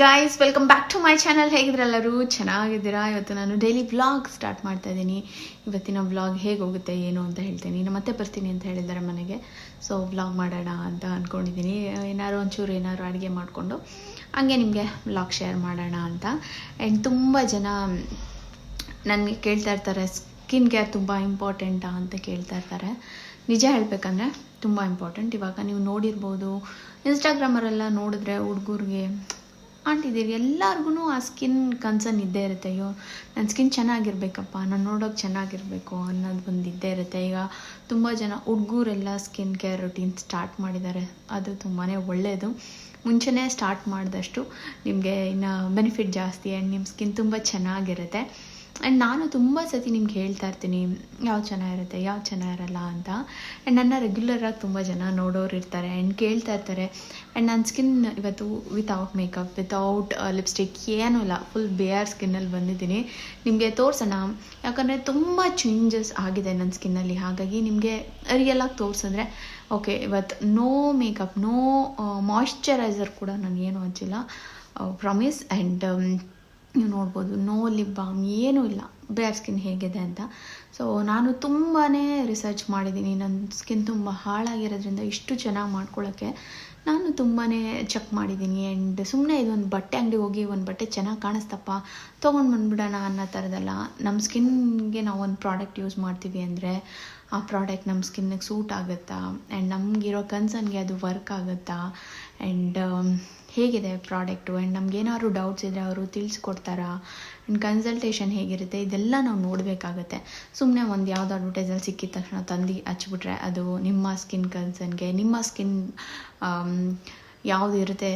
Guys welcome back to my channel ಹೇಗಿದ್ರೆಲ್ಲರೂ? ಚೆನ್ನಾಗಿದ್ದೀರಾ? ಇವತ್ತು ನಾನು ಡೈಲಿ ವ್ಲಾಗ್ ಸ್ಟಾರ್ಟ್ ಮಾಡ್ತಾ ಇದ್ದೀನಿ ಇವತ್ತಿನ ವ್ಲಾಗ್ ಹೇಗೆ ಹೋಗುತ್ತೆ, ಏನು ಅಂತ ಹೇಳ್ತೀನಿ. ನಾನು ಮತ್ತೆ ಬರ್ತೀನಿ ಅಂತ ಹೇಳಿದ್ದಾರೆ ಮನೆಗೆ. ಸೊ ವ್ಲಾಗ್ ಮಾಡೋಣ ಅಂತ ಅಂದ್ಕೊಂಡಿದ್ದೀನಿ ಏನಾದ್ರು ಒಂಚೂರು ಏನಾದ್ರು ಅಡುಗೆ ಮಾಡಿಕೊಂಡು ಹಂಗೆ ನಿಮಗೆ ವ್ಲಾಗ್ ಶೇರ್ ಮಾಡೋಣ ಅಂತ. ಆ್ಯಂಡ್ ತುಂಬ ಜನ ನನಗೆ ಕೇಳ್ತಾ ಇರ್ತಾರೆ ಸ್ಕಿನ್ ಕೇರ್ ತುಂಬ ಇಂಪಾರ್ಟೆಂಟಾ ಅಂತ ಕೇಳ್ತಾ ಇರ್ತಾರೆ. ನಿಜ ಹೇಳಬೇಕಂದ್ರೆ ತುಂಬ ಇಂಪಾರ್ಟೆಂಟ್ ಇವಾಗ ನೀವು ನೋಡಿರ್ಬೋದು ಇನ್ಸ್ಟಾಗ್ರಾಮರೆಲ್ಲ ನೋಡಿದ್ರೆ ಹುಡುಗರಿಗೆ ಆಂಟಿದ್ದೀರಿ ಎಲ್ಲರಿಗೂ ಆ ಸ್ಕಿನ್ ಕನ್ಸರ್ನ್ ಇದ್ದೇ ಇರುತ್ತೆ. ಅಯ್ಯೋ ನನ್ನ ಸ್ಕಿನ್ ಚೆನ್ನಾಗಿರ್ಬೇಕಪ್ಪ, ನಾನು ನೋಡೋಕೆ ಚೆನ್ನಾಗಿರಬೇಕು ಅನ್ನೋದು ಒಂದು ಇದ್ದೇ ಇರುತ್ತೆ. ಈಗ ತುಂಬ ಜನ ಹುಡುಗರೆಲ್ಲ ಸ್ಕಿನ್ ಕೇರ್ ರುಟೀನ್ ಸ್ಟಾರ್ಟ್ ಮಾಡಿದ್ದಾರೆ. ಅದು ತುಂಬಾ ಒಳ್ಳೆಯದು ಮುಂಚೆನೇ ಸ್ಟಾರ್ಟ್ ಮಾಡಿದಷ್ಟು ನಿಮಗೆ ಇನ್ನು ಬೆನಿಫಿಟ್ ಜಾಸ್ತಿ ಆ್ಯಂಡ್ ನಿಮ್ಮ ಸ್ಕಿನ್ ತುಂಬ ಚೆನ್ನಾಗಿರುತ್ತೆ. ಆ್ಯಂಡ್ ನಾನು ತುಂಬ ಸತಿ ನಿಮ್ಗೆ ಹೇಳ್ತಾ ಇರ್ತೀನಿ ಯಾವ್ದು ಚೆನ್ನಾಗಿರುತ್ತೆ ಯಾವ್ದು ಚೆನ್ನಾಗಿರಲ್ಲ ಅಂತ. ಆ್ಯಂಡ್ ನನ್ನ ರೆಗ್ಯುಲರಾಗಿ ತುಂಬ ಜನ ನೋಡೋರು ಇರ್ತಾರೆ ಆ್ಯಂಡ್ ಕೇಳ್ತಾ ಇರ್ತಾರೆ. ಆ್ಯಂಡ್ ನನ್ನ ಸ್ಕಿನ್ ಇವತ್ತು ವಿತೌಟ್ ಮೇಕಪ್ ವಿತೌಟ್ ಲಿಪ್ಸ್ಟಿಕ್ ಏನೂ ಇಲ್ಲ. ಫುಲ್ ಬೇಯರ್ ಸ್ಕಿನ್ನಲ್ಲಿ ಬಂದಿದ್ದೀನಿ. ನಿಮಗೆ ತೋರಿಸೋಣ. ಯಾಕಂದರೆ ತುಂಬ ಚೇಂಜಸ್ ಆಗಿದೆ ನನ್ನ ಸ್ಕಿನ್ನಲ್ಲಿ ಹಾಗಾಗಿ ನಿಮಗೆ ರಿಯಲಾಗಿ ತೋರಿಸಿದ್ರೆ ಓಕೆ ಇವತ್ತು ನೋ ಮೇಕಪ್ ನೋ ಮಾಯಿಶ್ಚರೈಸರ್ ಕೂಡ ನಾನು ಏನು ಹಚ್ಚಿಲ್ಲ ಪ್ರಾಮಿಸ್ ಆ್ಯಂಡ್ ನೀವು ನೋಡ್ಬೋದು ನೋ ಲಿಪ್ ಬಾಮ್ ಏನೂ ಇಲ್ಲ. ಬೇರ್ ಸ್ಕಿನ್ ಹೇಗಿದೆ ಅಂತ. ಸೊ ನಾನು ತುಂಬಾ ರಿಸರ್ಚ್ ಮಾಡಿದ್ದೀನಿ ನನ್ನ ಸ್ಕಿನ್ ತುಂಬ ಹಾಳಾಗಿರೋದ್ರಿಂದ ಇಷ್ಟು ಚೆನ್ನಾಗಿ ಮಾಡ್ಕೊಳ್ಳೋಕ್ಕೆ ನಾನು ತುಂಬಾ ಚೆಕ್ ಮಾಡಿದ್ದೀನಿ ಆ್ಯಂಡ್ ಸುಮ್ಮನೆ ಇದೊಂದು ಬಟ್ಟೆ ಅಂಗಡಿ ಹೋಗಿ ಒಂದು ಬಟ್ಟೆ ಚೆನ್ನಾಗಿ ಕಾಣಿಸ್ತಪ್ಪ, ತೊಗೊಂಡು ಬಂದ್ಬಿಡೋಣ ಅನ್ನೋ ಥರದಲ್ಲ ನಮ್ಮ ಸ್ಕಿನ್ಗೆ ನಾವು ಒಂದು ಪ್ರಾಡಕ್ಟ್ ಯೂಸ್ ಮಾಡ್ತೀವಿ ಅಂದರೆ ಆ ಪ್ರಾಡಕ್ಟ್ ನಮ್ಮ ಸ್ಕಿನ್ನಿಗೆ ಸೂಟ್ ಆಗುತ್ತಾ? ಆ್ಯಂಡ್ ನಮಗಿರೋ ಕನ್ಸರ್ನ್ಗೆ ಅದು ವರ್ಕ್ ಆಗುತ್ತಾ? ಆ್ಯಂಡ್ ಹೇಗಿದೆ ಪ್ರಾಡಕ್ಟು ಆ್ಯಂಡ್ ನಮಗೇನಾದ್ರು ಡೌಟ್ಸ್ ಇದ್ದರೆ ಅವರು ತಿಳಿಸ್ಕೊಡ್ತಾರಾ? ಆ್ಯಂಡ್ ಕನ್ಸಲ್ಟೇಷನ್ ಹೇಗಿರುತ್ತೆ? ಇದೆಲ್ಲ ನಾವು ನೋಡಬೇಕಾಗತ್ತೆ. ಸುಮ್ಮನೆ ಒಂದು ಯಾವ್ದು ಅಡ್ವರ್ಟೈಸಲ್ಲಿ ಸಿಕ್ಕಿದ ತಕ್ಷಣ ತಂದು ಹಚ್ಬಿಟ್ರೆ ಅದು ನಿಮ್ಮ ಸ್ಕಿನ್ ಕನ್ಸರ್ನ್ಗೆ ನಿಮ್ಮ ಸ್ಕಿನ್ ಯಾವುದು ಇರುತ್ತೆ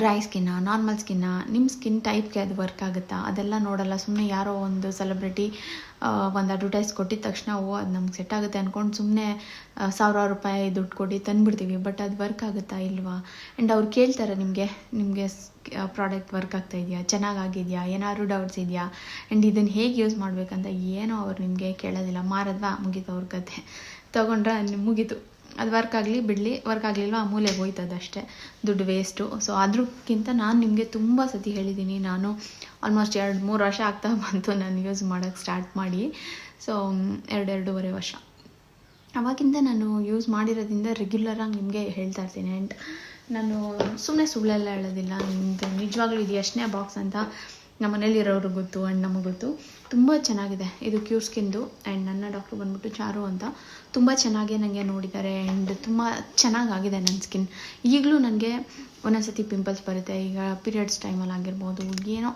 ಡ್ರೈ ಸ್ಕಿನ್ನಾ ನಾರ್ಮಲ್ ಸ್ಕಿನ್ನಾ ನಿಮ್ಮ ಸ್ಕಿನ್ ಟೈಪ್ಗೆ ಅದು ವರ್ಕ್ ಆಗುತ್ತಾ? ಅದೆಲ್ಲ ನೋಡಲ್ಲ ಸುಮ್ಮನೆ ಯಾರೋ ಒಂದು ಸೆಲೆಬ್ರಿಟಿ ಒಂದು ಅಡ್ವರ್ಟೈಸ್ ಕೊಟ್ಟಿದ ತಕ್ಷಣ, ಓ, ಅದು ನಮ್ಗೆ ಸೆಟ್ ಆಗುತ್ತೆ ಅಂದ್ಕೊಂಡು ಸುಮ್ಮನೆ ಸಾವಿರಾರು ರೂಪಾಯಿ ದುಡ್ಡು ಕೊಟ್ಟು ತಂದುಬಿಡ್ತೀವಿ. ಬಟ್ ಅದು ವರ್ಕ್ ಆಗುತ್ತಾ ಇಲ್ವಾ? ಆ್ಯಂಡ್ ಅವ್ರು ಕೇಳ್ತಾರೆ ನಿಮಗೆ ನಿಮಗೆ ಪ್ರಾಡಕ್ಟ್ ವರ್ಕ್ ಆಗ್ತಾ ಇದೆಯಾ? ಚೆನ್ನಾಗಾಗಿದೆಯಾ ಏನಾದ್ರು ಡೌಟ್ಸ್ ಇದೆಯಾ? ಆ್ಯಂಡ್ ಇದನ್ನು ಹೇಗೆ ಯೂಸ್ ಮಾಡಬೇಕಂತ ಏನೋ ಅವ್ರು ನಿಮಗೆ ಕೇಳೋದಿಲ್ಲ. ಮಾರದ್ವಾ? ಮುಗೀತು ಅವ್ರ ಕತೆ. ತೊಗೊಂಡ್ರೆ ಮುಗೀತು. ಅದು ವರ್ಕ್ ಆಗಲಿ, ಬಿಡಲಿ ವರ್ಕ್ ಆಗಲಿಲ್ವ ಆ ಮೂಲೆಗೆ ಹೋಯ್ತದೆ ಅಷ್ಟೇ. ದುಡ್ಡು ವೇಸ್ಟು ಸೊ ಅದಕ್ಕಿಂತ ನಾನು ನಿಮಗೆ ತುಂಬ ಸತಿ ಹೇಳಿದ್ದೀನಿ ನಾನು ಆಲ್ಮೋಸ್ಟ್ ಎರಡು, ಮೂರು ವರ್ಷ ಆಗ್ತಾ ಬಂತು ನಾನು ಯೂಸ್ ಮಾಡೋಕ್ಕೆ ಸ್ಟಾರ್ಟ್ ಮಾಡಿ. ಸೊ ಎರಡು, ಎರಡೂವರೆ ವರ್ಷ. ಅವಾಗಿಂದ ನಾನು ಯೂಸ್ ಮಾಡಿರೋದ್ರಿಂದ ರೆಗ್ಯುಲರಾಗಿ ನಿಮಗೆ ಹೇಳ್ತಾ ಇರ್ತೀನಿ. ಆ್ಯಂಡ್ ನಾನು ಸುಮ್ಮನೆ ಸುಳ್ಳೆಲ್ಲ ಹೇಳೋದಿಲ್ಲ. ನಿಮ್ಮದು ನಿಜವಾಗ್ಲೂ ಇದು ಎಷ್ಟನೇ ಬಾಕ್ಸ್ ಅಂತ ನಮ್ಮ ಮನೇಲಿರೋರು ಗೊತ್ತು ಆ್ಯಂಡ್ ನಮಗೆ ಗೊತ್ತು. ತುಂಬ ಚೆನ್ನಾಗಿದೆ. ಇದು ಕ್ಯೂರ್ ಸ್ಕಿನ್ದು ಆ್ಯಂಡ್ ನನ್ನ ಡಾಕ್ಟ್ರು ಬಂದ್ಬಿಟ್ಟು ಚಾರು ಅಂತ. ತುಂಬ ಚೆನ್ನಾಗಿ ನನಗೆ ನೋಡಿದ್ದಾರೆ. ಆ್ಯಂಡ್ ತುಂಬ ಚೆನ್ನಾಗಾಗಿದೆ ನನ್ನ ಸ್ಕಿನ್ ಈಗಲೂ ನನಗೆ ಒಂದೊಂದ್ಸತಿ ಪಿಂಪಲ್ಸ್ ಬರುತ್ತೆ. ಈಗ ಪೀರಿಯಡ್ಸ್ ಟೈಮಲ್ಲಿ ಆಗಿರ್ಬೋದು. ಏನೋ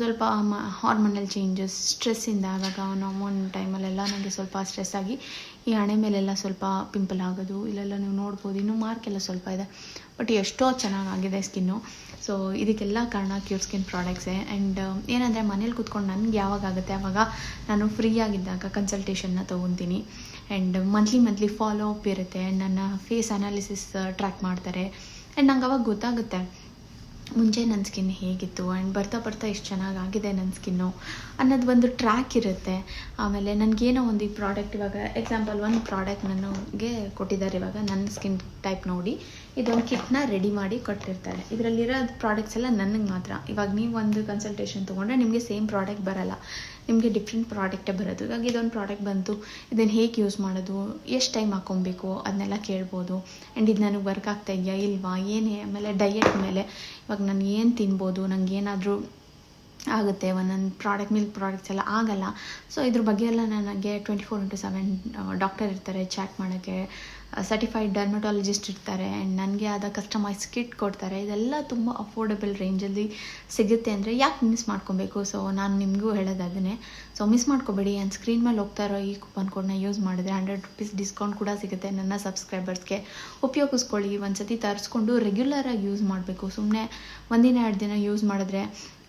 ಸ್ವಲ್ಪ ಹಾರ್ಮೋನಲ್ ಚೇಂಜಸ್ ಸ್ಟ್ರೆಸ್ಸಿಂದ ಆವಾಗ ಟೈಮಲ್ಲಿ ಟೈಮಲ್ಲೆಲ್ಲ ನನಗೆ ಸ್ವಲ್ಪ ಸ್ಟ್ರೆಸ್ ಆಗಿ ಈ ಹಣೆ ಮೇಲೆಲ್ಲ ಸ್ವಲ್ಪ ಪಿಂಪಲ್ ಆಗೋದು, ಇಲ್ಲೆಲ್ಲ ನೀವು ನೋಡ್ಬೋದು, ಇನ್ನೂ ಮಾರ್ಕೆಲ್ಲ ಸ್ವಲ್ಪ ಇದೆ. ಬಟ್ ಎಷ್ಟೋ ಚೆನ್ನಾಗಾಗಿದೆ ಸ್ಕಿನ್ನು ಸೊ ಇದಕ್ಕೆಲ್ಲ ಕಾರಣ ಕ್ಯೂರ್ ಸ್ಕಿನ್ ಪ್ರಾಡಕ್ಟ್ಸೇ ಆ್ಯಂಡ್ ಏನಂದರೆ ಮನೇಲಿ ಕೂತ್ಕೊಂಡು ನನಗೆ ಯಾವಾಗ ಆಗುತ್ತೆ ಆವಾಗ ನಾನು ಫ್ರೀ ಆಗಿದ್ದಾಗ ಕನ್ಸಲ್ಟೇಷನ್ನ ತೊಗೊತೀನಿ. And monthly monthly follow up ಇರುತ್ತೆ. ಆ್ಯಂಡ್ ನನ್ನ ಫೇಸ್ ಅನಾಲಿಸಿಸ್ ಟ್ರ್ಯಾಕ್ ಮಾಡ್ತಾರೆ. ಆ್ಯಂಡ್ ನಂಗೆ ಅವಾಗ ಗೊತ್ತಾಗುತ್ತೆ. ಮುಂಚೆ ನನ್ನ ಸ್ಕಿನ್ ಹೇಗಿತ್ತು ಆ್ಯಂಡ್ ಬರ್ತಾ ಬರ್ತಾ ಎಷ್ಟು ಚೆನ್ನಾಗಾಗಿದೆ ನನ್ನ ಸ್ಕಿನ್ನು ಅನ್ನೋದು ಒಂದು ಟ್ರ್ಯಾಕ್ ಇರುತ್ತೆ. ಆಮೇಲೆ ನನಗೇನೋ ಒಂದು ಈ ಪ್ರಾಡಕ್ಟ್ ಇವಾಗ ಎಕ್ಸಾಂಪಲ್ ಒಂದು ಪ್ರಾಡಕ್ಟ್ ನನಗೆ ಕೊಟ್ಟಿದ್ದಾರೆ ಇವಾಗ, ನನ್ನ ಸ್ಕಿನ್ ಟೈಪ್ ನೋಡಿ. ಇದೊಂದು ಕಿಟ್ನ ರೆಡಿ ಮಾಡಿ ಕೊಟ್ಟಿರ್ತಾರೆ. ಇದರಲ್ಲಿರೋ ಪ್ರಾಡಕ್ಟ್ಸ್ ಎಲ್ಲ ನನಗೆ ಮಾತ್ರ. ಇವಾಗ ನೀವು ಒಂದು ಕನ್ಸಲ್ಟೇಷನ್ ತೊಗೊಂಡ್ರೆ ನಿಮಗೆ ಸೇಮ್ ಪ್ರಾಡಕ್ಟ್ ಬರಲ್ಲ. ನಿಮಗೆ ಡಿಫ್ರೆಂಟ್ ಪ್ರಾಡಕ್ಟೇ ಬರೋದು. ಇವಾಗ ಇದೊಂದು ಪ್ರಾಡಕ್ಟ್ ಬಂತು ಇದನ್ನು ಹೇಗೆ ಯೂಸ್ ಮಾಡೋದು, ಎಷ್ಟು ಟೈಮ್ ಹಾಕೊಬೇಕು ಅದನ್ನೆಲ್ಲ ಕೇಳ್ಬೋದು. ಆ್ಯಂಡ್ ಇದು ನನಗೆ ವರ್ಕ್ ಆಗ್ತಾ ಇದೆಯಾ ಇಲ್ವಾ, ಏನೇ, ಆಮೇಲೆ ಡಯೆಟ್ ಮೇಲೆ ಇವಾಗ ನಾನು ಏನು ತಿನ್ಬೋದು ನನಗೆ ಏನಾದರೂ ಆಗುತ್ತೆ ಒಂದೊಂದು ಪ್ರಾಡಕ್ಟ್ ಮಿಲ್ಕ್ ಪ್ರಾಡಕ್ಟ್ಸ್ ಎಲ್ಲ ಆಗಲ್ಲ. ಸೊ ಇದ್ರ ಬಗ್ಗೆ ಎಲ್ಲ ನನಗೆ twenty four into seven doctor ಇರ್ತಾರೆ ಚಾಟ್ ಮಾಡೋಕ್ಕೆ. ಸರ್ಟಿಫೈಡ್ ಡರ್ಮಟಾಲಜಿಸ್ಟ್ ಇರ್ತಾರೆ ಆ್ಯಂಡ್ ನನಗೆ ಆದ ಕಸ್ಟಮೈಸ್ ಕಿಟ್ ಕೊಡ್ತಾರೆ. ಇದೆಲ್ಲ ತುಂಬ ಅಫೋರ್ಡಬಲ್ ರೇಂಜಲ್ಲಿ ಸಿಗುತ್ತೆ ಅಂದರೆ ಯಾಕೆ ಮಿಸ್ ಮಾಡ್ಕೊಬೇಕು? ಸೊ ನಾನು ನಿಮಗೂ ಹೇಳೋದು ಅದನ್ನೇ. ಸೊ ಮಿಸ್ ಮಾಡ್ಕೋಬೇಡಿ. ಆ್ಯಂಡ್ ಸ್ಕ್ರೀನ್ ಮೇಲೆ ಹೋಗ್ತಾ ಇರೋ ಈ ಕೂಪನ್ ಕೋಡ್ನ ಯೂಸ್ ಮಾಡಿದ್ರೆ ಹಂಡ್ರೆಡ್ ರುಪೀಸ್ ಡಿಸ್ಕೌಂಟ್ ಕೂಡ ಸಿಗುತ್ತೆ ನನ್ನ ಸಬ್ಸ್ಕ್ರೈಬರ್ಸ್ಗೆ ಉಪಯೋಗಿಸ್ಕೊಳ್ಳಿ. ಒಂದು ಸತಿ ತರಿಸ್ಕೊಂಡು ರೆಗ್ಯುಲರಾಗಿ ಯೂಸ್ ಮಾಡಬೇಕು. ಸುಮ್ಮನೆ ಒಂದಿನ ಎರಡು ದಿನ ಯೂಸ್ ಮಾಡಿದ್ರೆ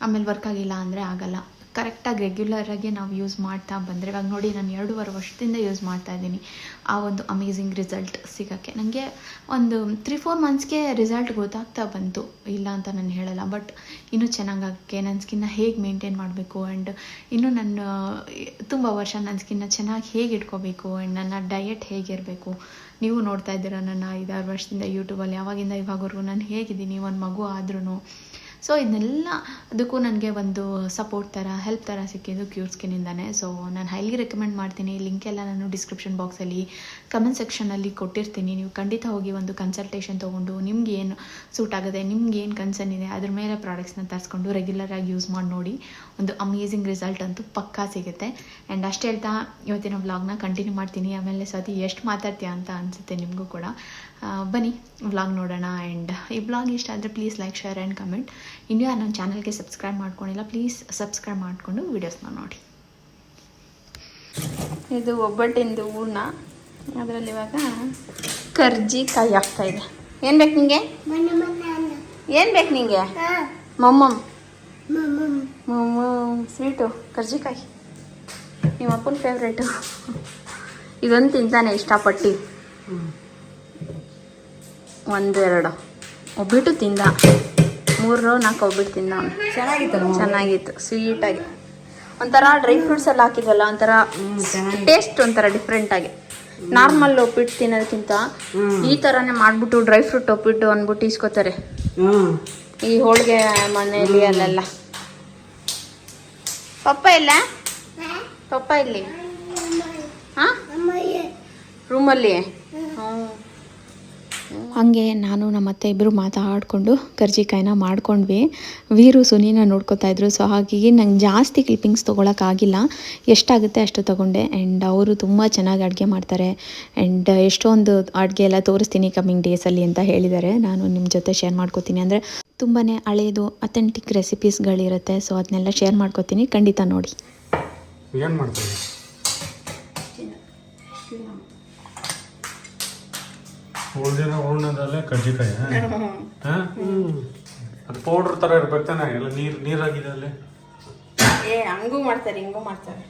ಆಮೇಲೆ ವರ್ಕ್ ಆಗಿಲ್ಲ ಅಂದರೆ ಆಗಲ್ಲ. ಕರೆಕ್ಟಾಗಿ ರೆಗ್ಯುಲರಾಗಿ ನಾವು ಯೂಸ್ ಮಾಡ್ತಾ ಬಂದರೆ, ಇವಾಗ ನೋಡಿ ನಾನು ಎರಡೂವರೆ ವರ್ಷದಿಂದ ಯೂಸ್ ಮಾಡ್ತಾ ಇದ್ದೀನಿ ಆ ಒಂದು ಅಮೇಝಿಂಗ್ ರಿಸಲ್ಟ್ ಸಿಗೋಕ್ಕೆ. ನನಗೆ ಒಂದು ತ್ರೀ ಫೋರ್ ಮಂತ್ಸ್ಗೆ ರಿಸಲ್ಟ್ ಗೊತ್ತಾಗ್ತಾ ಬಂತು. ಇಲ್ಲ ಅಂತ ನಾನು ಹೇಳಲ್ಲ ಬಟ್ ಇನ್ನೂ ಚೆನ್ನಾಗಾಗಕ್ಕೆ, ನನ್ನ ಸ್ಕಿನ್ನ ಹೇಗೆ ಮೇಂಟೈನ್ ಮಾಡಬೇಕು ಆ್ಯಂಡ್ ಇನ್ನೂ ನನ್ನ, ತುಂಬ ವರ್ಷ ನನ್ನ ಸ್ಕಿನ್ನ ಚೆನ್ನಾಗಿ ಹೇಗೆ ಇಟ್ಕೋಬೇಕು ಆ್ಯಂಡ್ ನನ್ನ ಡಯೆಟ್ ಹೇಗಿರಬೇಕು ನೀವು ನೋಡ್ತಾ ಇದ್ದೀರಾ ನನ್ನ ಐದಾರು ವರ್ಷದಿಂದ ಯೂಟ್ಯೂಬಲ್ಲಿ ಯಾವಾಗಿಂದ ಇವಾಗವರೆಗೂ ನಾನು ಹೇಗಿದ್ದೀನಿ, ಒಂದು ಮಗು ಆದ್ರೂ ಸೊ ಇದನ್ನೆಲ್ಲ ಅದಕ್ಕೂ ನನಗೆ ಒಂದು ಸಪೋರ್ಟ್ ಥರ ಹೆಲ್ಪ್ ಥರ ಸಿಕ್ಕಿದ್ದು ಕ್ಯೂರ್ ಸ್ಕಿನ್ನಿಂದಾನೆ ಸೊ ನಾನು ಹೈಲಿ ರೆಕಮೆಂಡ್ ಮಾಡ್ತೀನಿ. ಲಿಂಕ್ ಎಲ್ಲ ನಾನು ಡಿಸ್ಕ್ರಿಪ್ಷನ್ ಬಾಕ್ಸಲ್ಲಿ ಕಮೆಂಟ್ ಸೆಕ್ಷನಲ್ಲಿ ಕೊಟ್ಟಿರ್ತೀನಿ. ನೀವು ಖಂಡಿತ ಹೋಗಿ ಒಂದು ಕನ್ಸಲ್ಟೇಷನ್ ತೊಗೊಂಡು ನಿಮ್ಗೆ ಏನು ಸೂಟ್ ಆಗುತ್ತೆ ನಿಮ್ಗೆ ಏನು ಕನ್ಸರ್ನ್ ಇದೆ, ಅದ್ರ ಮೇಲೆ ಪ್ರಾಡಕ್ಟ್ಸ್ನ ತರಿಸ್ಕೊಂಡು ರೆಗ್ಯುಲರಾಗಿ ಯೂಸ್ ಮಾಡಿ ನೋಡಿ. ಒಂದು ಅಮೇಝಿಂಗ್ ರಿಸಲ್ಟ್ ಅಂತೂ ಪಕ್ಕಾ ಸಿಗುತ್ತೆ. ಆ್ಯಂಡ್ ಅಷ್ಟು ಹೇಳ್ತಾ, ಇವತ್ತಿನ ವ್ಲಾಗ್ನ ಕಂಟಿನ್ಯೂ ಮಾಡ್ತೀನಿ. ಆಮೇಲೆ ಸತಿ ಎಷ್ಟು ಮಾತಾಡ್ತೀಯ ಅಂತ ಅನಿಸುತ್ತೆ ನಿಮಗೂ ಕೂಡ. ಬನ್ನಿ ವ್ಲಾಗ್ ನೋಡೋಣ. ಆ್ಯಂಡ್ ಈ ವ್ಲಾಗ್ ಇಷ್ಟ ಆದರೆ please like share and comment ಇನ್ನೂ ಯಾರು ನನ್ನ ಚಾನಲ್ಗೆ ಸಬ್ಸ್ಕ್ರೈಬ್ ಮಾಡ್ಕೊಂಡಿಲ್ಲ ಪ್ಲೀಸ್ ಸಬ್ಸ್ಕ್ರೈಬ್ ಮಾಡಿಕೊಂಡು ವೀಡಿಯೋಸ್ನ ನೋಡಿ. ಇದು ಒಬ್ಬಟ್ಟಿಂದು ಹೂರ್ಣ ಅದರಲ್ಲಿ ಇವಾಗ ಕರ್ಜಿ ಕಾಯಿ ಆಗ್ತಾ ಇದೆ. ಏನು ಬೇಕು ನಿಂಗೆ? ಏನು ಬೇಕು ನಿಂಗೆ? ಮಮ್ಮಮ್ ಮಮ್ಮ ಸ್ವೀಟು ಕರ್ಜಿಕಾಯಿ ನಿಮ್ಮ ಅಪ್ಪನ ಫೇವ್ರೇಟು ಇದೊಂದು ತಿಂತಾನೆ ಇಷ್ಟಪಟ್ಟು. ಒಂದೆರಡು. ಒಬ್ಬಿಟ್ಟು ತಿಂದ. ಮೂರು ನಾಲ್ಕು ಹೋಗ್ಬಿಡ್ತೀನಿ ನಾನು ಚೆನ್ನಾಗಿತ್ತು ಚೆನ್ನಾಗಿತ್ತು. ಸ್ವೀಟಾಗಿ. ಒಂಥರ ಡ್ರೈ ಫ್ರೂಟ್ಸ್ ಎಲ್ಲ ಹಾಕಿದ್ವಲ್ಲ ಒಂಥರ ಟೇಸ್ಟ್ ಒಂಥರ ಡಿಫ್ರೆಂಟಾಗಿ ನಾರ್ಮಲ್ ಉಪ್ಪಿಟ್ಟು ತಿನ್ನೋದಕ್ಕಿಂತ ಈ ಥರನೇ ಮಾಡ್ಬಿಟ್ಟು ಡ್ರೈ ಫ್ರೂಟ್ ಉಪ್ಪಿಟ್ಟು ಅಂದ್ಬಿಟ್ಟು ಇಸ್ಕೋತಾರೆ ಹ್ಞೂ ಈ ಹೋಳಿಗೆ ಮನೆಯಲ್ಲಿ ಅಲ್ಲೆಲ್ಲ. ಪಪ್ಪ ಇಲ್ಲ? ಪಪ್ಪ ಇಲ್ಲಿ? ಹಾಂ? ರೂಮಲ್ಲಿ ಹಾಗೆ ನಾನು ನಮ್ಮ ಅತ್ತೆ ಇಬ್ಬರು ಮಾತಾಡಿಕೊಂಡು ಕರ್ಜಿಕಾಯಿನ ಮಾಡ್ಕೊಂಡ್ವಿ. ವೀರು, ಸುನಿನ ನೋಡ್ಕೋತಾ ಇದ್ರು. ಸೊ ಹಾಗಾಗಿ ನಂಗೆ ಜಾಸ್ತಿ ಕ್ಲಿಪ್ಪಿಂಗ್ಸ್ ತೊಗೊಳಕ್ಕಾಗಿಲ್ಲ ಎಷ್ಟಾಗುತ್ತೆ ಅಷ್ಟು ತೊಗೊಂಡೆ. ಆ್ಯಂಡ್ ಅವರು ತುಂಬ ಚೆನ್ನಾಗಿ ಅಡುಗೆ ಮಾಡ್ತಾರೆ. ಆ್ಯಂಡ್ ಎಷ್ಟೊಂದು ಅಡುಗೆ ಎಲ್ಲ ತೋರಿಸ್ತೀನಿ ಕಮ್ಮಿಂಗ್ ಡೇಸಲ್ಲಿ ಅಂತ ಹೇಳಿದ್ದಾರೆ. ನಾನು ನಿಮ್ಮ ಜೊತೆ ಶೇರ್ ಮಾಡ್ಕೋತೀನಿ. ಅಂದರೆ ತುಂಬಾ ಹಳೆಯದು ಅಥೆಂಟಿಕ್ ರೆಸಿಪೀಸ್ಗಳಿರುತ್ತೆ ಸೊ ಅದನ್ನೆಲ್ಲ ಶೇರ್ ಮಾಡ್ಕೋತೀನಿ. ಖಂಡಿತ ನೋಡಿ. ಏನು ಮಾಡ್ತೀವಿ ಉಳ್ದಿನ ಉಣ್ಣದಲ್ಲೇ ಕಜ್ಜಿಕಾಯಿ ಹಾಂ? ಅದು ಪೌಡ್ರ್ ಥರ ಇರ್ಬೇಕು ತಾನೆ ಎಲ್ಲ ನೀರು ನೀರಾಗಿದೆ ಅಲ್ಲಿ. ಏ ಹಂಗೂ ಮಾಡ್ತಾರೆ ಹಿಂಗೂ ಮಾಡ್ತಾರೆ.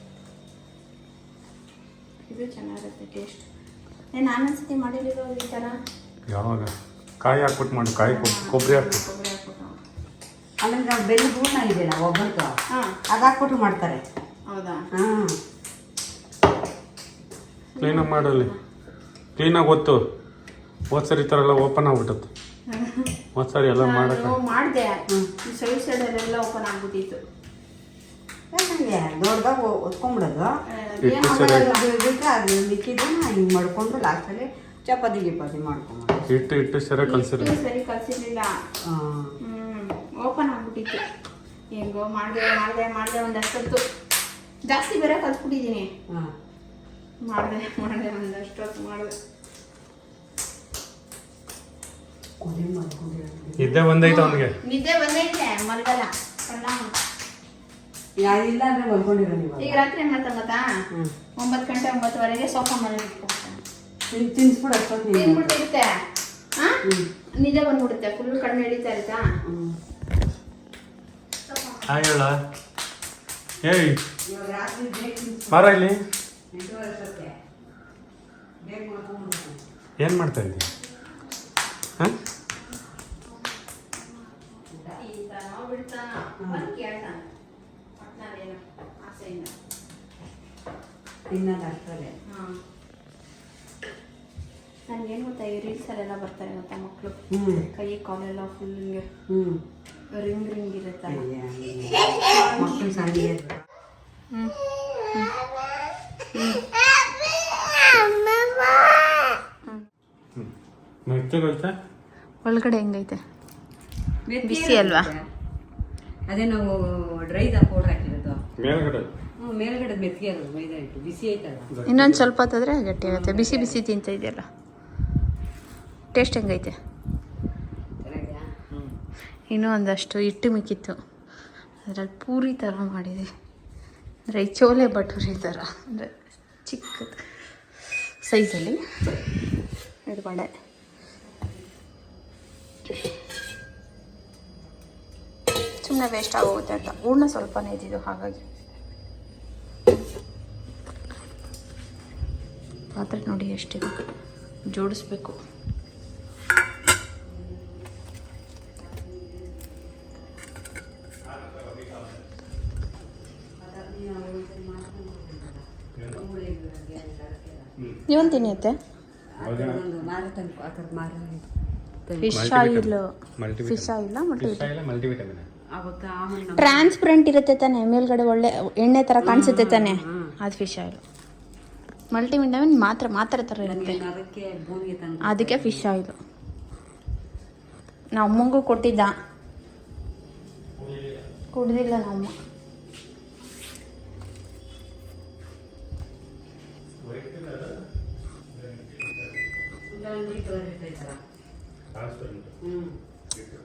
ಇದು ಚೆನ್ನಾಗಿರುತ್ತೆ ಟೇಸ್ಟ್ ಏ ನಾನು ಅನ್ಸತಿ ಮಾಡಿರೋ ಈ ಥರ ಯಾವಾಗ? ಕಾಯಿ ಹಾಕ್ಬಿಟ್ಟು ಮಾಡಿ ಕಾಯಿ ಕೊಬ್- ಕೊಬ್ಬರಿ ಹಾಕ್ಬಿಟ್ಟು. ಆಮೇಲೆ ನಾವು ಬೆಲ್ಲ ಹೂರ್ಣ ಇದೆಯಲ್ಲ ಒಬ್ಬಟ್ಟು ಹಾಂ. ಅದು ಹಾಕ್ಬಿಟ್ಟು ಮಾಡ್ತಾರೆ. ಹೌದಾ? ಹಾಂ. ಕ್ಲೀನಾಗಿ ಮಾಡಲ್ಲಿ ಕ್ಲೀನಾಗಿ ಒತ್ತು. ಹೋದ್ ಸರಿ ಈ ಥರ ಎಲ್ಲ ಓಪನ್ ಆಗ್ಬಿಟ್ಟತ್ತು. ಹೋದ್ ಸರಿ ಎಲ್ಲ ಮಾಡಕ್ಕೆ. ಮಾಡಿದೆ. ಈ ಸೈಡ್ ಸೈಡಲ್ಲೆಲ್ಲ ಓಪನ್ ಆಗ್ಬಿಟ್ಟಿತ್ತು. ಯಾಕಂದ್ರೆ ದೊಡ್ಡದಾಗ ಒತ್ಕೊಂಡ್ಬಿಡೋದು ಆಮೇಲೆ ಸರಿ ಅದು ಮಿಕ್ಕಿದ್ದನ್ನ ಹಿಂಗೆ ಮಾಡ್ಕೊಂಡು ಲಾಸ್ಟಲ್ಲಿ ಚಪಾತಿ ಗಿಪಾತಿ ಮಾಡ್ಕೊಂಬೋದು ಇಟ್ಟು ಇಟ್ಟು ಸರಿ ಕಲ್ಸಿರಿ ಸರಿ ಕಲ್ಸಿರ್ಲಿಲ್ಲ. ಓಪನ್ ಆಗ್ಬಿಟ್ಟಿತ್ತು. ಹೆಂಗೋ ಮಾಡಿದೆ ಮಾಡಿದೆ ಮಾಡಿದೆ ಒಂದಷ್ಟೊತ್ತು. ಜಾಸ್ತಿ ಬೇರೆ ಕಲ್ಸ್ಬಿಟ್ಟಿದ್ದೀನಿ. ಹಾಂ. ಮಾಡಿದೆ ಮಾಡಿದೆ ಒಂದಷ್ಟೊತ್ತು ಮಾಡಿದೆ. ಇದ್ದೇ ಬಂದೈತೆ ಅವನಿಗೆ? ನಿದ್ದೆ ಬಂದೈತೆ ಮಲ್ಗಲ್ಲ. ಯಾರಿಲ್ಲ ಅಂದ್ರೆ ಮಲ್ಕೊಂಡಿರೋ ನೀವು? ಈಗ ರಾತ್ರಿ ಏನ್ ಮಾಡ್ತಾನೆ ಒಂಬತ್ತು ಗಂಟೆ ಒಂಬತ್ತುವರೆಗೆ ಸೋಫಾ ಮನೇಲಿ ತಿನ್ಸ್ಬಿಡು ಅಷ್ಟೊತ್ತು ಹ್ಞೂ ನಿದ್ದೆ ಬಂದ್ಬಿಡುತ್ತೆ ಫುಲ್ ಕಣ್ಣು ಹಿಡಿತಾ ಹಾಯ್ ಹೇಳ. ತಿನ್ಸ್ ಬಾರ ಇಲ್ಲಿ. ಏನು ಮಾಡ್ತಾ ಇದ್ದೀನಿ ಹಾಂ? ಆಸೆಯಿಂದ ತಿನ್ನೋದು ಅಷ್ಟರಲ್ಲೇ ಹಾಂ. ನನಗೇನು ಗೊತ್ತಾ ಈ ರೀಲ್ಸಲ್ಲೆಲ್ಲ ಬರ್ತಾರೆ ಗೊತ್ತಾ ಮಕ್ಕಳು ಹ್ಞೂ ಕೈ ಕಾಲೆಲ್ಲ ಫುಲ್ ಹಿಂಗೆ ಹ್ಞೂ ರಿಂಗ್ ರಿಂಗ್ ಇರುತ್ತೆ? ಮಕ್ಕಳು ಸಣ್ಣ ಹ್ಞೂ ಒಳಗಡೆ ಹೆಂಗೈತೆ? ಬಿಸಿ ಅಲ್ವಾ? ಅದೇ ನಾವು ಡ್ರೈ ಪೌಡರ್ ಹಾಕಿರೋದು. ಮೇಲ್ಗಡೆ. ಮೇಲ್ಗಡೆ ಮೆತ್ತಿಗೆ ಅದು ಮೈದಾ ಹಿಟ್ಟು ಬಿಸಿ ಐತಲ್ಲ ಇನ್ನೊಂದು ಸ್ವಲ್ಪ ಹೊತ್ತಾದ್ರೆ ಗಟ್ಟಿ ಆಗುತ್ತೆ. ಬಿಸಿ ಬಿಸಿ ತಿಂತ ಇದೆಯಲ್ಲ. ಟೇಸ್ಟ್ ಹೆಂಗೈತೆ? ಚೆನ್ನಾಗಿದೆಯಾ? ಇನ್ನೂ ಒಂದಷ್ಟು ಹಿಟ್ಟು ಮಿಕ್ಕಿತ್ತು. ಅದರಲ್ಲಿ ಪೂರಿ ಥರ ಮಾಡಿದೆ. ಅಂದರೆ ಈ ಚೋಲೆ ಭಟೂರಿ ಥರ ಅಂದರೆ ಚಿಕ್ಕ ಸೈಜಲ್ಲಿ ಇದು ವಡೆ ಸುಮ್ಮನೆ ವೇಸ್ಟ್ ಆಗೋಗುತ್ತೆ ಅಂತ. ಹೂರ್ಣ ಸ್ವಲ್ಪನೇ ಇದ್ದಿದ್ದು ಹಾಗಾಗಿ. ಪಾತ್ರೆ ನೋಡಿ ಎಷ್ಟಿದೆ. ಜೋಡಿಸ್ಬೇಕು. ಇವನ್ ಮಾರ fish oil fish oil transparent ಇರುತ್ತೆ ತಾನೆ ಮೇಲ್ಗಡೆ ಒಳ್ಳೆ ಎಣ್ಣೆ ತರ ಕಾಣಿಸುತ್ತೆ ತಾನೆ? ಅದು ಫಿಶ್ ಆಯಿಲ್ ಮಲ್ಟಿವಿಟಮಿನ್ ಮಾತ್ರ ಮಾತ್ರ ಥರ ಇರುತ್ತೆ ಅದಕ್ಕೆ ಫಿಶ್ ಆಯಿಲು ನಾವು ಅಮ್ಮಂಗೂ ಕೊಟ್ಟಿದ್ದ. ಕುಡ್ದಿಲ್ಲ ನಮ್ಮ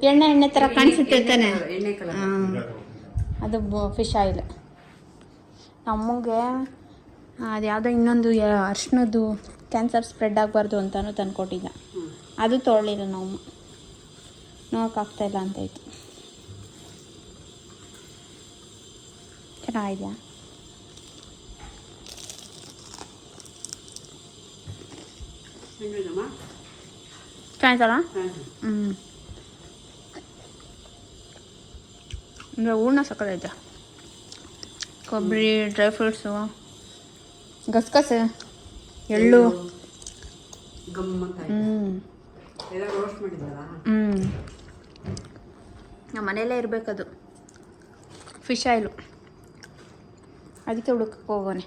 ಎಣ್ಣೆ ಎಣ್ಣೆ ಥರ ಕಾಣಿಸುತ್ತಿರ್ತಾನೆ ಅದು ಫಿಶ್ ಆಯಿಲ್ ನಮಗೆ ಅದು ಯಾವುದೋ ಇನ್ನೊಂದು ಅರ್ಶಿನದ್ದು ಕ್ಯಾನ್ಸರ್ ಸ್ಪ್ರೆಡ್ ಆಗಬಾರ್ದು ಅಂತಲೂ ತಂದ್ಕೊಟ್ಟಿದ್ದ ಅದು ತೊಗೊಳ್ಳಿಲ್ಲ ನಾವು. ನೋಡೋಕ್ಕಾಗ್ತಾಯಿಲ್ಲ ಅಂತೈತಿ ಚೆನ್ನಾಗಿದೆಯಾ? ಹಾಂ ಹ್ಞೂ ಅಂದರೆ ಹೂರ್ಣ ಸಕ್ಕದೈತೆ ಕೊಬ್ಬರಿ ಡ್ರೈ ಫ್ರೂಟ್ಸು ಗಸಗಸೆ ಎಳ್ಳು. ಹ್ಞೂ ನಮ್ಮ ಮನೆಯಲ್ಲೇ ಇರಬೇಕದು. ಫಿಶ್ ಆಯಿಲು ಅದಕ್ಕೆ ಹುಡುಕಕ್ಕೆ ಹೋಗೋನೆ.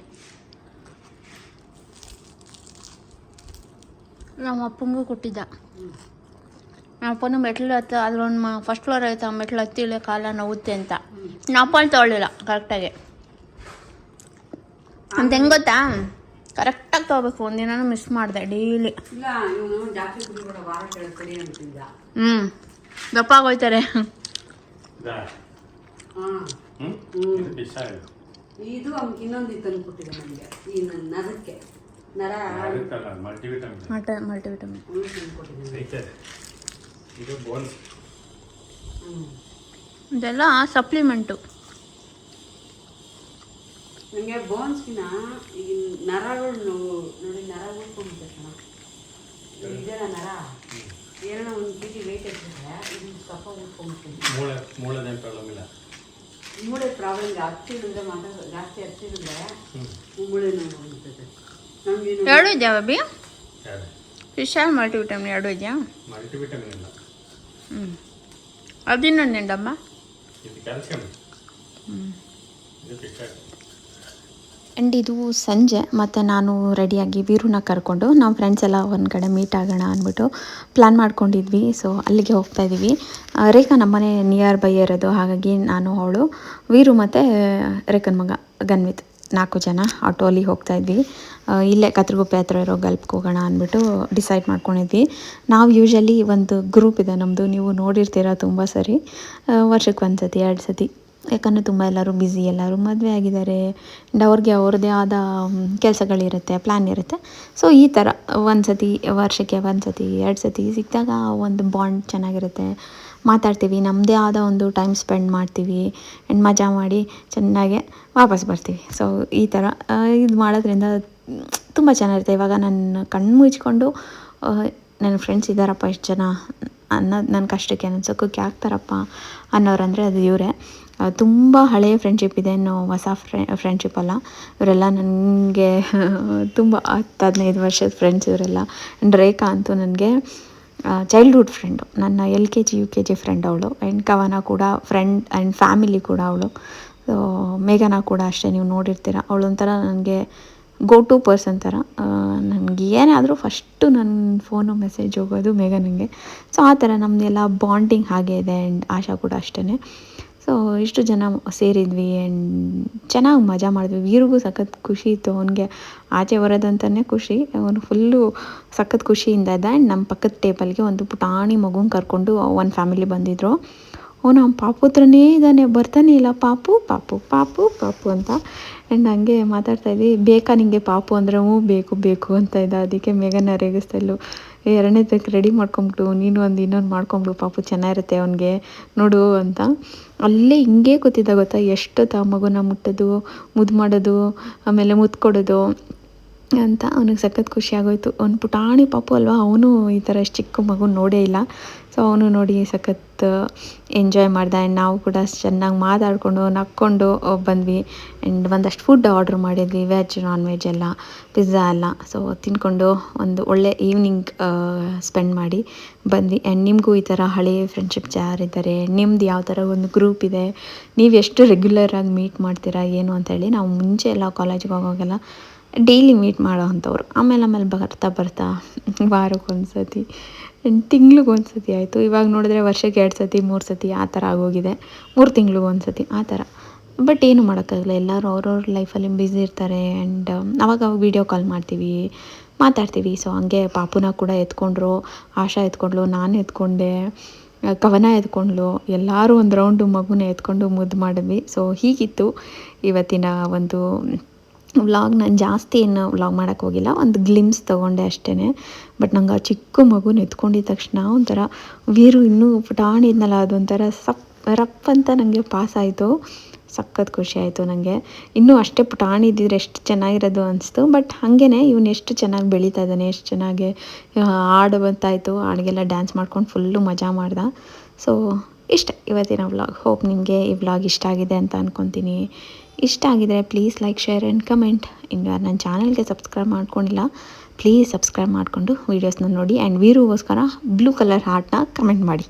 ನಮ್ಮ ಅಪ್ಪಂಗೂ ಕೊಟ್ಟಿದ್ದ. ನಮ್ಮ ಅಪ್ಪನು ಮೆಟ್ಲು ಹತ್ತ ಅದ್ರೊಂದು ಮ ಫಸ್ಟ್ ಫ್ಲೋರ್ ಆಯ್ತು ಆ ಮೆಟ್ಲು ಹತ್ತಿಲ್ಲ ಕಾಲ ನೋವುತ್ತೆ ಅಂತ. ನಮ್ಮ ಅಪ್ಪ ತೊಗೊಳ್ಳಿಲ್ಲ ಕರೆಕ್ಟಾಗಿ ಅಂತ ಹೆಂಗೆ ಗೊತ್ತಾ? ಕರೆಕ್ಟಾಗಿ ತಗೋಬೇಕು. ಒಂದಿನ ಮಿಸ್ ಮಾಡಿದೆ ಡೈಲಿ ಇಲ್ಲ ಇವನು ಜಾಸ್ತಿ ಕುಡಿಬೇಡ ವಾರ ಕೇಳ್ಕೊಡಿ ಅಂತಿದ್ದ. ಹ್ಞೂ ದಪ್ಪ ಆಗೋಯ್ತಾರೆ. ಹ್ಮ್? ಹ್ಮ್. ಇದು ಅವ್ನಿಗೆ ಇನ್ನೊಂದು ತಂದು ಕೊಟ್ಟಿದ್ದ ನನಗೆ ಈ ನನ್ನ ನರಕ್ಕೆ. ನರ. ಅದಕ್ಕಲ್ಲ ಮಲ್ಟಿವಿಟಮಿನ್ ಇದೆಲ್ಲ ಸಪ್ಲಿಮೆಂಟು ನನಗೆ ಬೋನ್ಸ್ಗಿನ ಈ ನರಗಳು ನೋವು- ನೋಡಿ ನರ ಉಳ್ಕೊಂಡ್ಬಿಟ್ಟೆ ಕಣ. ಇದೆಲ್ಲ ನರ. ಏನೋ ಒಂದು ಕೆ ಜಿ ವೆಯ್ಟ್ ಇರ್ತಾರೆ ಇದು ಕಪ್ಪ ಉಳ್ಕೊಂಬಿಟ್ಟಿದೆ ಮೂಳೆ ಮೂಳೆದೇನು ಪ್ರಾಬ್ಲಮ್ ಇಲ್ಲ. ಮೂಳೆ ಪ್ರಾಬ್ಲಮ್ ಮಾತ್ರ ಜಾಸ್ತಿ ಹ್ಞೂ ಮೂಳೆ ನೋವು ಬಂದ್ಬಿಡ್ತದೆ ನಮಗೇನು ಎರಡು ಇದೆಯಾ ಬಿ ಆ್ಯಂಡ್ ಮಲ್ಟಿವಿಟಮಿನ್ ಎರಡು ಇದೆಯಾ? ಮಲ್ಟಿವಿಟಮಿನ್ ಇಲ್ಲ. ಹ್ಞೂ ಅದಿನ್ನೊಂದು ನೆಂಡಮ್ಮ ಇದು ಕ್ಯಾಲ್ಸಿಯಂ ಇದು ಫಿಶ್ ಆಯಿಲ್ ಆ್ಯಂಡ್ ಇದು ಸಂಜೆ, ಮತ್ತು ನಾನು ರೆಡಿಯಾಗಿ ವೀರುನ ಕರ್ಕೊಂಡು, ನಾವು ಫ್ರೆಂಡ್ಸ್ ಎಲ್ಲ ಒಂದು ಕಡೆ ಮೀಟ್ ಆಗೋಣ ಅಂದ್ಬಿಟ್ಟು ಪ್ಲ್ಯಾನ್ ಮಾಡ್ಕೊಂಡಿದ್ವಿ. ಸೊ ಅಲ್ಲಿಗೆ ಹೋಗ್ತಾ ಇದ್ದೀವಿ. ರೇಖಾ ನಮ್ಮನೆ ನಿಯರ್ ಬೈ ಇರೋದು. ಹಾಗಾಗಿ ನಾನು, ಅವಳು, ವೀರು ಮತ್ತು ರೇಖನ್ ಮಗ, ಗನ್ವಿತ್ ನಾಲ್ಕು ಜನ ಆಟೋಲಿ ಹೋಗ್ತಾ ಇದ್ವಿ. ಇಲ್ಲೇ ಕತ್ರಗುಪ್ಪೆ ಹತ್ರ ಇರೋ ಗಲ್ಪ್ಗೆ ಹೋಗೋಣ ಅಂದ್ಬಿಟ್ಟು ಡಿಸೈಡ್ ಮಾಡ್ಕೊಂಡಿದ್ವಿ. ನಾವು ಯೂಶಲಿ ಒಂದು ಗ್ರೂಪ್ ಇದೆ ನಮ್ಮದು ನೀವು ನೋಡಿರ್ತೀರ ತುಂಬ ಸರಿ. ವರ್ಷಕ್ಕೆ ಒಂದು ಸತಿ ಎರಡು ಸತಿ. ಯಾಕಂದರೆ ತುಂಬ ಎಲ್ಲರೂ ಬ್ಯುಸಿ ಎಲ್ಲರೂ ಮದುವೆ ಆಗಿದ್ದಾರೆ. ಅವ್ರಿಗೆ ಅವ್ರದ್ದೇ ಆದ ಕೆಲಸಗಳಿರುತ್ತೆ ಪ್ಲ್ಯಾನ್ ಇರುತ್ತೆ. ಸೊ ಈ ಥರ ಒಂದು ಸತಿ ವರ್ಷಕ್ಕೆ ಒಂದು ಸತಿ ಎರಡು ಸತಿ ಸಿಕ್ಕಿದಾಗ ಒಂದು ಬಾಂಡ್ ಚೆನ್ನಾಗಿರುತ್ತೆ. ಮಾತಾಡ್ತೀವಿ ನಮ್ಮದೇ ಆದ ಒಂದು ಟೈಮ್ ಸ್ಪೆಂಡ್ ಮಾಡ್ತೀವಿ. ಆ್ಯಂಡ್ ಮಜಾ ಮಾಡಿ ಚೆನ್ನಾಗೆ ವಾಪಸ್ ಬರ್ತೀವಿ. ಸೊ ಈ ಥರ ಇದು ಮಾಡೋದ್ರಿಂದ ತುಂಬ ಚೆನ್ನಾಗಿರುತ್ತೆ. ಇವಾಗ ನನ್ನ ಕಣ್ಣು ಮುಚ್ಕೊಂಡು ನನ್ನ ಫ್ರೆಂಡ್ಸ್ ಇದ್ದಾರಪ್ಪ ಇಷ್ಟು ಜನ ಅನ್ನೋದು ನನ್ನ ಕಷ್ಟಕ್ಕೆ ನನ್ನ ಸುಖಕ್ಕೆ ಆಗ್ತಾರಪ್ಪ ಅನ್ನೋರಂದರೆ ಅದು ಇವರೇ. ತುಂಬ ಹಳೆಯ ಫ್ರೆಂಡ್ಶಿಪ್ ಇದೆ ಅನ್ನೋ ಹೊಸ ಫ್ರೆ ಫ್ರೆಂಡ್ಶಿಪ್ ಅಲ್ಲ. ಇವರೆಲ್ಲ ನನಗೆ ತುಂಬ ಹತ್ತು ಹದಿನೈದು ವರ್ಷದ ಫ್ರೆಂಡ್ಸ್ ಇವರೆಲ್ಲ. ಆ್ಯಂಡ್ ರೇಖಾ ಅಂತೂ ನನಗೆ ಚೈಲ್ಡ್ಹುಡ್ ಫ್ರೆಂಡು ನನ್ನ L K G U K G friend ಅವಳು. ಆ್ಯಂಡ್ ಕವನ ಕೂಡ ಫ್ರೆಂಡ್ ಆ್ಯಂಡ್ ಫ್ಯಾಮಿಲಿ ಕೂಡ ಅವಳು. ಸೊ ಮೇಘನ ಕೂಡ ಅಷ್ಟೇ ನೀವು ನೋಡಿರ್ತೀರ. ಅವಳೊಂಥರ ನನಗೆ ಗೋ ಟು ಪರ್ಸನ್ ಥರ ನನಗೆ ಏನಾದರೂ ಫಸ್ಟು ನನ್ನ ಫೋನು ಮೆಸೇಜ್ ಹೋಗೋದು ಮೇಘನಂಗೆ. ಸೊ ಆ ಥರ ನಮ್ಮದೆಲ್ಲ ಬಾಂಡಿಂಗ್ ಹಾಗೆ ಇದೆ ಆ್ಯಂಡ್ ಆಶಾ ಕೂಡ ಅಷ್ಟೇ ಸೊ ಇಷ್ಟು ಜನ ಸೇರಿದ್ವಿ ಆ್ಯಂಡ್ ಚೆನ್ನಾಗಿ ಮಜಾ ಮಾಡಿದ್ವಿ. ವೀರಿಗೂ ಸಖತ್ ಖುಷಿ ಇತ್ತು. ಅವನಿಗೆ ಆಚೆ ಬರೋದಂತಲೇ ಖುಷಿ. ಅವನು ಫುಲ್ಲು ಸಖತ್ ಖುಷಿಯಿಂದ ಇದ್ದ ಆ್ಯಂಡ್ ನಮ್ಮ ಪಕ್ಕದ ಟೇಬಲ್ಗೆ ಒಂದು ಪುಟಾಣಿ ಮಗುನ ಕರ್ಕೊಂಡು ಒಂದು ಫ್ಯಾಮಿಲಿ ಬಂದಿದ್ದರು ಅವನು ನಮ್ಮ ಪಾಪು ಹತ್ರನೇ ಇದ್ದಾನೆ. ಬರ್ತಾನೆ ಇಲ್ಲ? ಪಾಪು ಪಾಪು ಪಾಪು ಪಾಪು ಅಂತ. ಆ್ಯಂಡ್ ಹಂಗೆ ಮಾತಾಡ್ತಾ ಇದ್ವಿ. ಬೇಕಾ ನಿಂಗೆ ಪಾಪು ಅಂದರೆ? ಹ್ಞೂ, ಬೇಕು ಬೇಕು, ಅಂತ ಇದ್ದ. ಅದಕ್ಕೆ ಮೇಘನ ರೇಗಿಸ್ತಾ ಎರಡನೇದಕ್ಕೆ ರೆಡಿ ಮಾಡ್ಕೊಂಬಿಟ್ಟು ನೀನು ಒಂದು ಇನ್ನೊಂದು ಮಾಡ್ಕೊಂಬಿಡು, ಪಾಪು ಚೆನ್ನಾಗಿರುತ್ತೆ ಅವನಿಗೆ. ನೋಡು ಅಂತ. ಅಲ್ಲೇ ಹಿಂಗೆ ಕೂತಿದ್ದ ಗೊತ್ತಾ? ಎಷ್ಟೊತ್ತು ಆ ಮಗುನ ಮುಟ್ಟೋದು ಮುದ್ದು ಮಾಡೋದು ಆಮೇಲೆ ಮುದ್ದು ಕೊಡೋದು ಅಂತ ಅವನಿಗೆ ಸಖತ್ ಖುಷಿ ಆಗೋಯ್ತು. ಅವ್ನು ಪುಟಾಣಿ ಪಾಪು ಅಲ್ವಾ? ಅವನು ಈ ಥರ ಅಷ್ಟು ಚಿಕ್ಕ ಮಗು ನೋಡೇ ಇಲ್ಲ. ಸೊ ಅವನು ನೋಡಿ ಸಖತ್ ಎಂಜಾಯ್ ಮಾಡ್ದೆ. ಆ್ಯಂಡ್ ನಾವು ಕೂಡ ಚೆನ್ನಾಗಿ ಮಾತಾಡಿಕೊಂಡು, ನಕ್ಕೊಂಡು ಬಂದ್ವಿ. ಆ್ಯಂಡ್ ಒಂದಷ್ಟು ಫುಡ್ ಆರ್ಡ್ರ್ ಮಾಡಿದ್ವಿ. ವೆಜ್ ನಾನ್ ವೆಜ್ ಎಲ್ಲ ಪಿಜ್ಜಾ ಎಲ್ಲ. ಸೊ ತಿನ್ಕೊಂಡು ಒಂದು ಒಳ್ಳೆ ಈವ್ನಿಂಗ್ ಸ್ಪೆಂಡ್ ಮಾಡಿ ಬಂದ್ವಿ. ಆ್ಯಂಡ್ ನಿಮಗೂ ಈ ಥರ ಹಳೆಯ ಫ್ರೆಂಡ್ಶಿಪ್ಸ್ ಯಾರಿದ್ದಾರೆ? ನಿಮ್ದು ಯಾವ ಥರ ಒಂದು ಗ್ರೂಪ್ ಇದೆ? ನೀವು ಎಷ್ಟು ರೆಗ್ಯುಲರಾಗಿ ಮೀಟ್ ಮಾಡ್ತೀರಾ? ಏನು ಅಂತೇಳಿ ನಾವು ಮುಂಚೆ ಎಲ್ಲ ಕಾಲೇಜಿಗೆ ಹೋಗೋಗೆಲ್ಲ ಡೈಲಿ ಮೀಟ್ ಮಾಡೋ ಅಂಥವ್ರು ಆಮೇಲೆ ಆಮೇಲೆ ಬರ್ತಾ ಬರ್ತಾ ವಾರಕ್ಕೊಂದು ಸತಿ ತಿಂಗ್ಳಿಗೆ ಒಂದು ಸತಿ ಆಯಿತು. ಇವಾಗ ನೋಡಿದ್ರೆ ವರ್ಷಕ್ಕೆ ಎರಡು ಸತಿ, ಮೂರು ಸತಿ ಆ ಥರ ಆಗೋಗಿದೆ. ಮೂರು ತಿಂಗ್ಳಿಗೆ ಒಂದು ಸತಿ ಆ ಥರ. ಬಟ್ ಏನು ಮಾಡೋಕ್ಕಾಗಲ್ಲ. ಎಲ್ಲರೂ ಅವ್ರವ್ರ ಲೈಫಲ್ಲಿ ಬ್ಯುಸಿ ಇರ್ತಾರೆ ಆ್ಯಂಡ್ ಅವಾಗ ಅವಾಗ ವೀಡಿಯೋ ಕಾಲ್ ಮಾಡ್ತೀವಿ, ಮಾತಾಡ್ತೀವಿ. ಸೊ ಹಂಗೆ ಪಾಪುನ ಕೂಡ ಎತ್ಕೊಂಡ್ರು, ಆಶಾ ಎತ್ಕೊಂಡ್ಲು, ನಾನು ಎತ್ಕೊಂಡೆ, ಕವನ ಎತ್ಕೊಂಡ್ಲು. ಎಲ್ಲರೂ ಒಂದು ರೌಂಡು ಮಗುನ ಎತ್ಕೊಂಡು ಮುದ್ದು ಮಾಡಿದ್ವಿ. ಸೊ ಹೀಗಿತ್ತು ಇವತ್ತಿನ ಒಂದು ವ್ಲಾಗ್ ನಾನು ಜಾಸ್ತಿ ಏನು ವ್ಲಾಗ್ ಮಾಡೋಕ್ಕೆ ಹೋಗಿಲ್ಲ. ಒಂದು ಗ್ಲಿಮ್ಸ್ ತೊಗೊಂಡೆ ಅಷ್ಟೇ ಬಟ್ ನಂಗೆ ಆ ಚಿಕ್ಕ ಮಗುನ ಎತ್ಕೊಂಡಿದ ತಕ್ಷಣ ಒಂಥರ ವೀರು ಇನ್ನೂ ಪುಟಾಣಿ ಇದ್ನಲ್ಲ, ಅದೊಂಥರ ಸಪ್ ರಪ್ ಅಂತ ನನಗೆ ಪಾಸ್ ಆಯಿತು. ಸಖತ್ ಖುಷಿ ಆಯಿತು ನನಗೆ ಇನ್ನೂ ಅಷ್ಟೇ ಪುಟಾಣಿ ಇದ್ದಿದ್ರೆ ಎಷ್ಟು ಚೆನ್ನಾಗಿರೋದು ಅನಿಸ್ತು. ಬಟ್ ಹಾಗೇ ಇವನು ಎಷ್ಟು ಚೆನ್ನಾಗಿ ಬೆಳೀತಾ ಇದ್ದಾನೆ, ಎಷ್ಟು ಚೆನ್ನಾಗಿ ಹಾಡು ಬಂತಾಯಿತು. ಹಾಡಿಗೆಲ್ಲ ಡ್ಯಾನ್ಸ್ ಮಾಡ್ಕೊಂಡು ಫುಲ್ಲು ಮಜಾ ಮಾಡ್ದ. ಸೊ ಇಷ್ಟ ಇವತ್ತಿನ ವ್ಲಾಗ್ ಹೋಪ್ ನಿಮಗೆ ಈ ವ್ಲಾಗ್ ಇಷ್ಟ ಆಗಿದೆ ಅಂತ ಅಂದ್ಕೊತೀನಿ ಇಷ್ಟ ಆಗಿದರೆ please like share and comment ಇನ್ನು ಯಾರು ನನ್ನ ಚಾನಲ್ಗೆ ಸಬ್ಸ್ಕ್ರೈಬ್ ಮಾಡ್ಕೊಂಡಿಲ್ಲ ಪ್ಲೀಸ್ ಸಬ್ಸ್ಕ್ರೈಬ್ ಮಾಡಿಕೊಂಡು ವೀಡಿಯೋಸ್ನ ನೋಡಿ. ಆ್ಯಂಡ್ ವೀರುಗೋಸ್ಕರ ಬ್ಲೂ ಕಲರ್ ಹಾರ್ಟ್ನ ಕಮೆಂಟ್ ಮಾಡಿ.